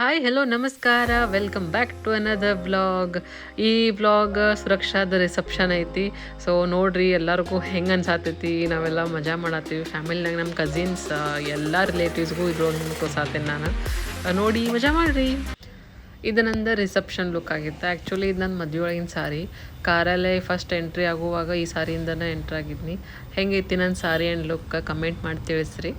Hi hello ನಮಸ್ಕಾರ. Welcome back to another blog ಈ blog ಸುರಕ್ಷಾದ ರಿಸೆಪ್ಷನ್ ಐತಿ. ಸೊ ನೋಡ್ರಿ, ಎಲ್ಲರಿಗೂ ಹೆಂಗೆ ಅನ್ಸಾತೈತಿ? ನಾವೆಲ್ಲ ಮಜಾ ಮಾಡತ್ತೀವಿ. ಫ್ಯಾಮಿಲಿನಾಗ ನಮ್ಮ ಕಸಿನ್ಸ್ ಎಲ್ಲ ರಿಲೇಟಿವ್ಸ್ಗೂ ಇದ್ರೊಂದು ತೋರ್ಸಾತೀನಿ ನಾನು. ನೋಡಿ, ಮಜಾ ಮಾಡ್ರಿ. ಇದು ನಂದು ರಿಸೆಪ್ಷನ್ ಲುಕ್ ಆಗಿತ್ತು. ಆ್ಯಕ್ಚುಲಿ ಇದು ನನ್ನ ಮದುವೆ ಒಳಗಿನ ಸಾರಿ. ಕಾರಲ್ಲೇ ಫಸ್ಟ್ ಎಂಟ್ರಿ ಆಗುವಾಗ ಈ ಸಾರಿಯಿಂದನೇ ಎಂಟ್ರ್ ಆಗಿದ್ನಿ. ಹೆಂಗೈತಿ ನನ್ನ ಸಾರಿ ಆ್ಯಂಡ್ ಲುಕ್ ಕಮೆಂಟ್ ಮಾಡಿ ತಿಳಿಸ್ರಿ.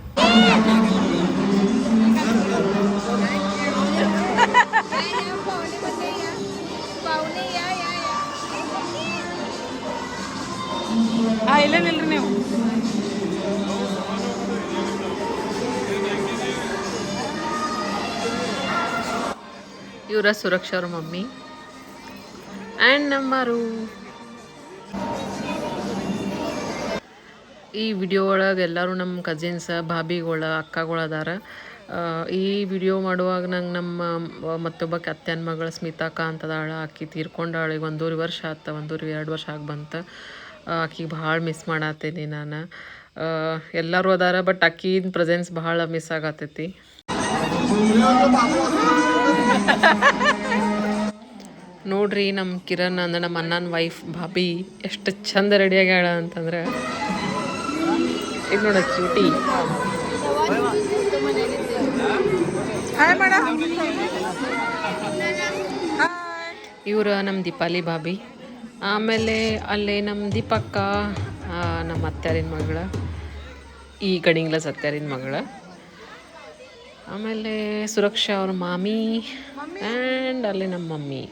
ಹಾಂ ಇಲ್ಲೇ ನಿಲ್ರಿ ನೀವು? ಇವರ ಸುರಕ್ಷಾ ಅವ್ರ ಮಮ್ಮಿ. ಆ್ಯಂಡ್ ನಮ್ಮರು. ಈ ವಿಡಿಯೋ ಒಳಗೆ ಎಲ್ಲರೂ ನಮ್ಮ ಕಸಿನ್ಸ್ ಭಾಬಿಗಳ, ಅಕ್ಕಗಳು ಅದಾರ. ಈ ವಿಡಿಯೋ ಮಾಡುವಾಗ ನಂಗೆ ನಮ್ಮ, ಮತ್ತೊಬ್ಬ ಕತ್ತೆನ್ ಮಗಳು ಸ್ಮಿತಾಕ ಅಂತದಾಳ. ಆಕಿ ತೀರ್ಕೊಂಡಾಳ. ಈಗ ಒಂದೂವರೆ ವರ್ಷ ಆತ, ಒಂದೂವರೆ, ಎರಡು ವರ್ಷ ಆಗಿ ಬಂತ. ಆಕಿಗೆ ಭಾಳ ಮಿಸ್ ಮಾಡತ್ತೀನಿ ನಾನು. ಎಲ್ಲರೂ ಅದಾರ ಬಟ್ ಅಕ್ಕಿನ ಪ್ರೆಸೆನ್ಸ್ ಭಾಳ ಮಿಸ್ ಆಗತ್ತೈತಿ ನೋಡ್ರಿ ನಮ್ಮ ಕಿರಣ್ ಅಂದ್ರೆ ನಮ್ಮ ಅಣ್ಣನ ವೈಫ್ ಭಾಬಿ ಎಷ್ಟು ಚಂದ ರೆಡಿ ಆಗ್ಯಾಳ ಅಂತಂದ್ರೆ. ಇದು ನೋಡ ಚೂಟಿ ಇವ್ರು ನಮ್ಮ ದೀಪಾಲಿ ಭಾಬಿ. ಆಮೇಲೆ ಅಲ್ಲಿ ನಮ್ಮ ದೀಪಕ್ಕ ನಮ್ಮ ಅತ್ತಾರಿನ ಮಗಳ ಈ ಕಡಿಂಗ್ಲಸ್ ಅತ್ಯಾರಿನ ಮಗಳ. ಆಮೇಲೆ ಸುರಕ್ಷಾ ಅವ್ರ ಮಾಮಿ ಆ್ಯಂಡ್ ಅಲ್ಲಿ ನಮ್ಮ ಮಮ್ಮಿ.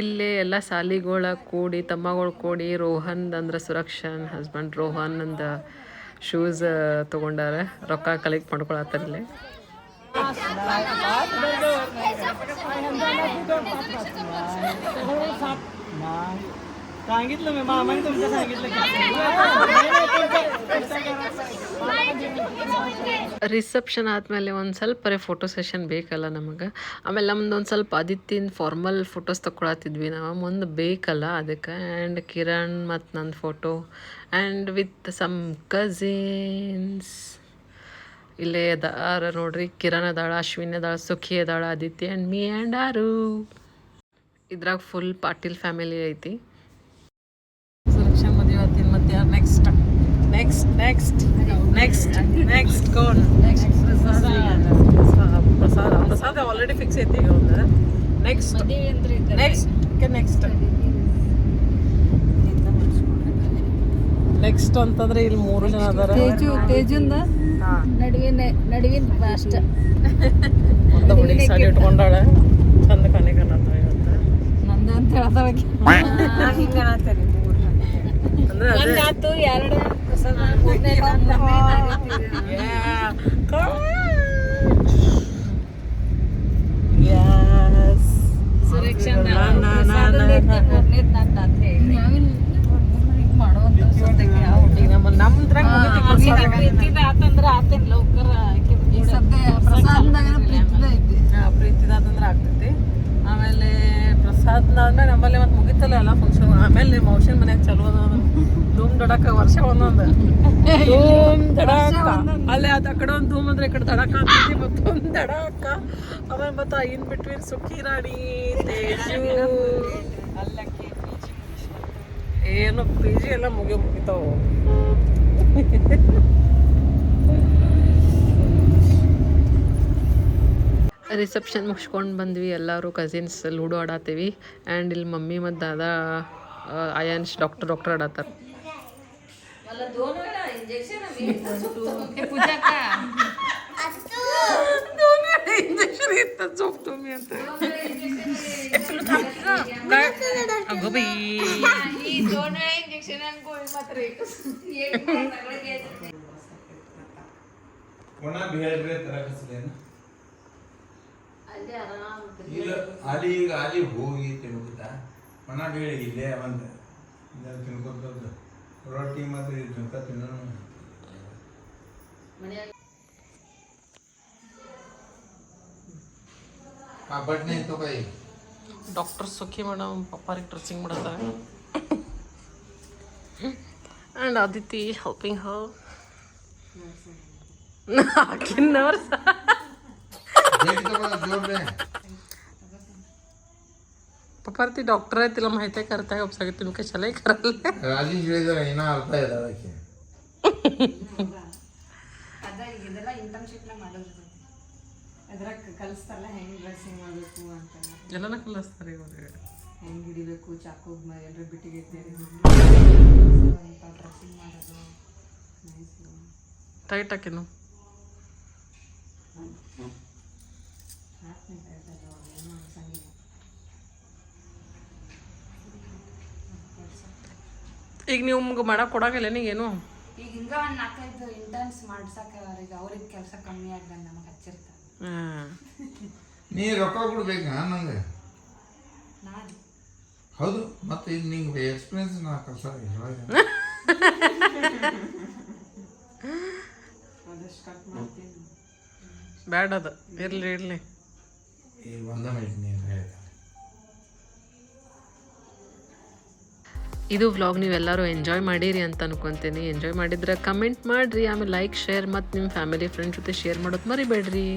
ಇಲ್ಲೇ ಎಲ್ಲ ಸಾಲಿಗಳ ಕೂಡಿ, ತಮ್ಮಗಳು ಕೂಡಿ ರೋಹನ್ ಅಂದ್ರೆ ಸುರಕ್ಷನ್ ಹಸ್ಬೆಂಡ್ ರೋಹನ್ ಅಂದ ಶೂಸ್ ತಗೊಂಡಾರೆ. ರೊಕ್ಕ ಕಲೆಕ್ಟ್ ಮಾಡ್ಕೊಳತ್ತಾರ ಇಲ್ಲೇ. सांगितलं मी मामाने तुमचं सांगितलं ರಿಸೆಪ್ಷನ್ ಆದಮೇಲೆ ಒಂದು ಸ್ವಲ್ಪ ಫೋಟೋ ಸೆಷನ್ ಬೇಕಲ್ಲ ನಮಗೆ ಆಮೇಲೆ ನಮ್ದು ಒಂದು ಸ್ವಲ್ಪ ಆದಿತ್ಯನ ಫಾರ್ಮಲ್ ಫೋಟೋಸ್ ತಗೊಳತ್ತಿದ್ವಿ ನಾವು ಮುಂದೆ ಬೇಕಲ್ಲ ಅದಕ್ಕೆ ಆ್ಯಂಡ್ ಕಿರಣ್ ಮತ್ತು ನನ್ನ photo and with some cousins ಇಲ್ಲೇ ಅದಾರ ನೋಡ್ರಿ ಕಿರಣ್ ಅದಾಳ ಅಶ್ವಿನ್ ಅದಾಳ ಸುಖಿ ಅದಾಳ ಆದಿತ್ಯ ಆ್ಯಂಡ್ ಮೀ ಆ್ಯಂಡ್ ಆರು ಇದ್ರಾಗ ಫುಲ್ ಪಾಟೀಲ್ ಫ್ಯಾಮಿಲಿ ಐತಿ ಸುರಕ್ಷಾ ಮದುವೆ ಆತೀನಿ ಮತ್ತೆ ಯಾರು next next next next next cone ಪ್ರಸಾದ ಪ್ರಸಾದ ಆಲ್ರೆಡಿ ಫಿಕ್ಸ್ ಐತಿ ಈಗ ಒಂದು. ನೆಕ್ಸ್ಟ್ ನೆಕ್ಸ್ಟ್ ನೆಕ್ಸ್ಟ್ ನೆಕ್ಸ್ಟ್ ಅಂತಂದ್ರೆ ಇಲ್ಲಿ ಮೂರು ಜನ ಅದಾರ. ತೇಜು ತೇಜುಂದ ನಡುವಿನ ನಡುವಿನ ಲಾಸ್ಟ್ ಒಂದು ಹುಡುಗಿ ಸಾಡಿ ಇಟ್ಕೊಂಡಾಳೆ. ಚಂದ ಕಣೆ ಕನ್ನಡ ನಂದ ಅಂತ ಹೇಳ್ತಾವಾಗಿ ಅಂದ್ರೆ ಅದೇ. ಆತು ಎರಡು Yeah. Yes. ಸುರಕ್ಷಾ Na, na, na, na, na. ಈಗ ನಮ್ಮ ನಮ್ದ್ರಾಗ ಮುಗಿತಿ ಪ್ರಸಾದ. ಆತಂದ್ರ ಆತೇನ್ ಲೌಕರ ಹಾ, ಪ್ರೀತಿದಾದಂದ್ರೆ ಆಗ್ತೈತಿ ಆಮೇಲೆ ಪ್ರಸಾದ್ನಾದ್ಮೇಲೆ ನಮ್ಮಲ್ಲಿ ಮತ್ತೆ ಮುಗಿತಲ್ಲ ಎಲ್ಲ ಫಂಕ್ಷನ್ ಆಮೇಲೆ ನಿಮ್ಮ ಔಷಧ ಮನ್ಯಾಗ ಚಲೋ ಅದ ಧೂಮ್ ದಡಕ ವರ್ಷ ಒಂದೊಂದು. ಧೂಮ್ ದಡಕ ಅಲ್ಲೇ ಅದ ಕಡೆ ಒಂದು ಧೂಮ್ ಅಂದ್ರೆ ಈ ಕಡೆ ದಡಕ ಆಗ್ತೈತಿ ಮತ್ತೊಂದು ದಡಕ ಆಮೇಲೆ ಮತ್ತೆ ಇನ್ ಬಿಟ್ವೀನ್ ಸುಖಿ ರಾಣಿ ತೇಜು. ಏನು ಪಿ ಜಿ ಎಲ್ಲ ಮುಗಿ ಮುಗಿತಾವು. ರಿಸೆಪ್ಷನ್ ಮುಗಿಸ್ಕೊಂಡು ಬಂದ್ವಿ ಎಲ್ಲರೂ ಕಸಿನ್ಸ್ ಲೂಡೋ ಆಡತ್ತೀವಿ ಆ್ಯಂಡ್ ಇಲ್ಲಿ ಮಮ್ಮಿ ಮತ್ತು ದಾದಾ ಅಯಾನ್ಶ್ ಡಾಕ್ಟರ್ ಡಾಕ್ಟರ್ ಆಡತ್ತಾರ ಇಂಜೆಕ್ಷನ್ ಇತ್ತ ಜೋಪ್ ತುಂಬಿ ಅಂತ अगं बाई ಈ दोन वेळा इंजेक्शन आणि गोळी मात्र एकच एक सगळं घ्यायचं ಪುನಃ ಬೇರೆ ಕಸಲೇನು ಅಲ್ಲಿ ಆರಾಮ್ ಇಲ್ಲ ಅಲ್ಲಿ ಈಗ ಅಲ್ಲಿ ಹೋಗಿ ತಿನ್ಕೋತ ಪುನಃ ಬೇಳೆ ಇಲ್ಲೇ ಒಂದು ಇದನ್ನು ತಿನ್ಕೋತ ರೊಟ್ಟಿ ಮತ್ತು ಇದು ತಿನ್ಕ ತಿನ್ನೋಣ ಆ ಬಟ್ನೆ ತಗೋ ಡಾಕ್ಟರ್ ಸುಖಿ ಮೇಡಮ್ ಪಪ್ಪಾರಿಗೆ ಡ್ರೆಸ್ಸಿಂಗ್ ಮಾಡ್ತಾರೆ ಆ್ಯಂಡ್ ಅದಿತಿ ಹೆಲ್ಪಿಂಗ್ ಹೌ ಆಕಿನ್ ನರ್ಸ್ पप्पा ती डॉक्टर आहे तिला माहिती आहे करताय उपसागे तुम्ही कशालाही कराल ರಾಜೇಶ್ ಹೇಳಿದ್ರೆ ಏನೋ ಅರ್ಥ ಇದೆ ಅದಕ್ಕೆ ಅದ ಈಗ ಇದೆಲ್ಲ ಇಂಟರ್ನ್ಶಿಪ್ನ ಮಾಡೋದು ಅದ್ರಾಗ ಕಲಿಸ್ತಾರಲ್ಲ ಹೆಂಗ್ ಡ್ರೆಸ್ಸಿಂಗ್ ಮಾಡಬೇಕು ಅಂತ ಎಲ್ಲನ ಕಲಿಸ್ತಾರೆ ಇವ್ರಿಗೆ ಹೆಂಗ್ ಹಿಡಿಬೇಕು ಚಾಕು ಎಲ್ಲರೂ ಬಿಟ್ಟಿಗೆ ಡ್ರೆಸ್ಸಿಂಗ್ ಮಾಡೋದು ನೈಸ್ ಟೈಟ್ ಹಾಕಿನು ಏನು ಅನ್ಸಂಗಿಲ್ಲ ಈಗ ನೀವು ನಿಮ್ಗೆ ಮಾಡಕ್ಕೆ ಕೊಡಂಗಿಲ್ಲ ನೀಗೇನು ಈಗ ಹಿಂಗ ಒಂದು ನಾಲ್ಕೈದು ಇಂಟರ್ನ್ಸ್ ಮಾಡ್ಸಕ ಅವ್ರಿಗೆ ಅವ್ರಿಗೆ ಕೆಲಸ ಕಮ್ಮಿ ಆಗ್ದಂಗ ನಮಗೆ ಹಚ್ಚಿರ್ತಾರೆ. ಹಾಂ ನೀ ರೊಕ್ಕ ಕೊಡ್ಬೇಕಾ ನಂಗೆ? ನಾನು. ಹೌದು ಮತ್ತೆ ಇಲ್ಲಿ ನಿಂಗೆ ಎಕ್ಸ್ಪೀರಿಯನ್ಸ್ ನಾ ಕೆಲಸ ಬ್ಯಾಡ್ ಅದು ಇರ್ಲಿ ಇರಲಿ. ಈ ಇದು ವ್ಲಾಗ್ ನೀವೆಲ್ಲರೂ ಎಂಜಾಯ್ ಮಾಡಿರಿ ಅಂತ ಅನ್ಕೊಂತೀನಿ. ಎಂಜಾಯ್ ಮಾಡಿದ್ರೆ ಕಮೆಂಟ್ ಮಾಡಿರಿ. ಆಮೇಲೆ ಲೈಕ್ ಶೇರ್ ಮತ್ತು ನಿಮ್ಮ ಫ್ಯಾಮಿಲಿ ಫ್ರೆಂಡ್ ಜೊತೆ ಶೇರ್ ಮಾಡೋದು ಮರಿಬೇಡ್ರಿ.